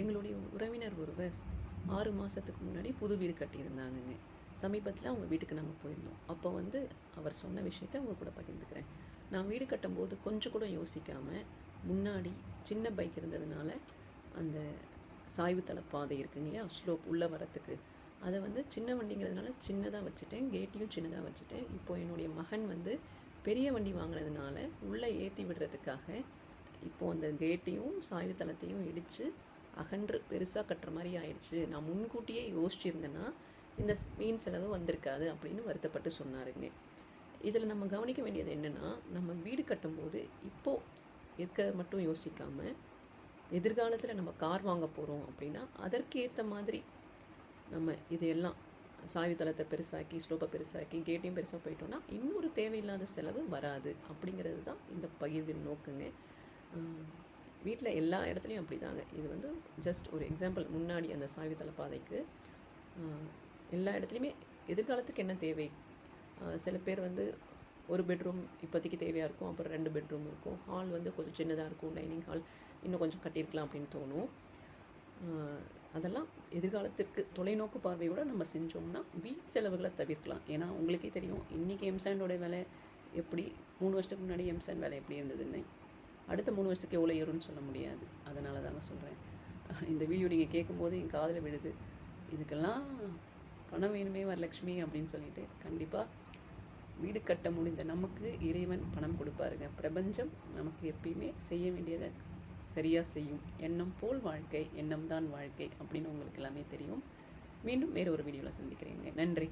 எங்களுடைய உறவினர் ஒருவர் ஆறு மாதத்துக்கு முன்னாடி புது வீடு கட்டியிருந்தாங்கங்க. சமீபத்தில் அவங்க வீட்டுக்கு நாங்கள் போயிருந்தோம். அப்போ வந்து அவர் சொன்ன விஷயத்தை அவங்க கூட பகிர்ந்துக்கிறேன். நான் வீடு கட்டும்போது கொஞ்சம் கூட யோசிக்காமல் முன்னாடி சின்ன பைக் இருந்ததுனால அந்த சாய்வு பாதை இருக்குங்க இல்லையா? ஸ்லோப் உள்ளே வரத்துக்கு. அதை வந்து சின்ன வண்டிங்கிறதுனால சின்னதாக வச்சுட்டேன். கேட்டையும் சின்னதாக வச்சுட்டேன். இப்போ என்னுடைய மகன் வந்து பெரிய வண்டி வாங்கினதுனால உள்ளே ஏற்றி விடுறதுக்காக இப்போ அந்த கேட்டையும் சாய்வு தளத்தையும் இடித்து அகன்று பெருசாக கட்டுற மாதிரி ஆயிடுச்சு. நான் முன்கூட்டியே யோசிச்சிருந்தேன்னா இந்த மீன் செலவு வந்திருக்காது அப்படின்னு வருத்தப்பட்டு சொன்னாருங்க. இதில் நம்ம கவனிக்க வேண்டியது என்னென்னா நம்ம வீடு கட்டும்போது இப்போது இருக்க மட்டும் யோசிக்காமல் எதிர்காலத்தில் நம்ம கார் வாங்க போகிறோம் அப்படின்னா அதற்கேற்ற மாதிரி நம்ம இதையெல்லாம் சாய்வு தளத்தை பெருசாக்கி ஸ்லோப்பை பெருசாக்கி கேட்டையும் பெருசாக போயிட்டோம்னா இன்னொரு தேவையில்லாத செலவு வராது அப்படிங்கிறது தான் இந்த பகிர்வின் நோக்குங்க. வீட்டில் எல்லா இடத்துலையும் அப்படி தாங்க இது வந்து ஜஸ்ட் ஒரு எக்ஸாம்பிள் முன்னாடி அந்த சாய்வு பாதைக்கு எல்லா இடத்துலையுமே எதிர்காலத்துக்கு என்ன தேவை? சில பேர் வந்து ஒரு பெட்ரூம் இப்போதைக்கு தேவையாக இருக்கும் அப்புறம் ரெண்டு பெட்ரூம் இருக்கும். ஹால் வந்து கொஞ்சம் சின்னதாக இருக்கும் டைனிங் ஹால் இன்னும் கொஞ்சம் கட்டியிருக்கலாம் அப்படின்னு தோணும். அதெல்லாம் எதிர்காலத்திற்கு தொலைநோக்கு பார்வையோட நம்ம செஞ்சோம்னா வீட் செலவுகளை தவிர்க்கலாம். ஏன்னா உங்களுக்கே தெரியும் இன்றைக்கி எம்சாண்டோட விலை எப்படி மூணு வருஷத்துக்கு முன்னாடி எம்சாண்ட் விலை எப்படி இருந்ததுன்னு. அடுத்த மூணு வருஷத்துக்கு எவ்வளோ ஏறும்னு சொல்ல முடியாது. அதனால தாங்க சொல்கிறேன் இந்த வீடியோ நீங்கள் கேட்கும்போது என் காதில் விழுது. இதுக்கெல்லாம் பணம் வேணுமே வரலட்சுமி அப்படின்னு சொல்லிட்டு கண்டிப்பாக வீடு கட்ட முடிந்த நமக்கு இறைவன் பணம் கொடுப்பாருங்க. பிரபஞ்சம் நமக்கு எப்பயுமே செய்ய வேண்டியதை சரியாக செய்யும். எண்ணம் போல் வாழ்க்கை எண்ணம் தான் வாழ்க்கை அப்படின்னு உங்களுக்கு எல்லாமே தெரியும். மீண்டும் வேறு ஒரு வீடியோவில் சந்திக்கிறேங்க. நன்றி.